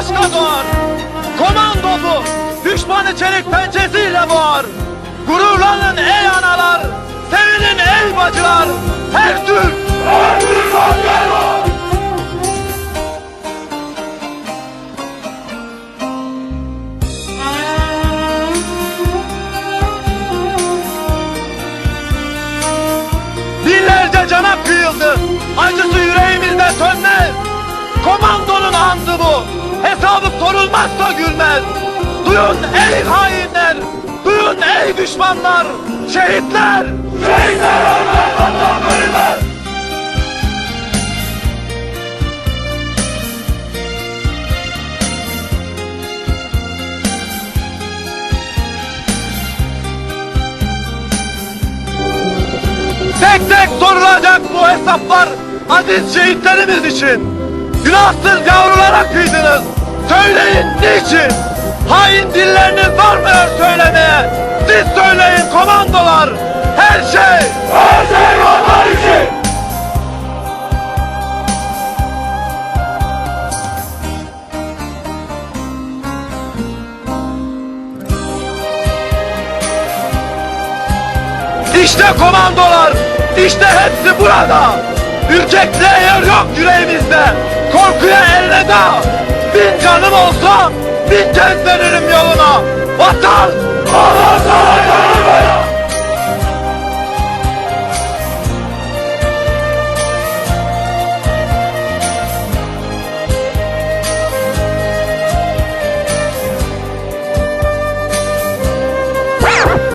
bambaşka doğar. Komando bu, düşmanı çelik pençesiyle boğar. Gururlanın ey analar, sevinin ey bacılar. Her Türk, her Türk asker var. Binlerce cana kıyıldı. Acısı yüreğimizde sönmez. Komandonun andı bu. Hesabı sorulmazsa gülmez. Duyun ey hainler. Duyun ey düşmanlar. Şehitler. Şehitler ölmez. Vatan bölünmez. Tek tek sorulacak bu hesaplar aziz şehitlerimiz için. Günahsız yavrulara kıydınız. Söyleyin niçin? Hain dilleriniz varmıyor söylemeye. Siz söyleyin komandolar. Her şey. Her şey vatan için. İşte komandolar, işte hepsi burada. Ürkekliğe yer yok yüreğimizde. Korkuya elveda. Bin canım olsa bin kez veririm yoluna.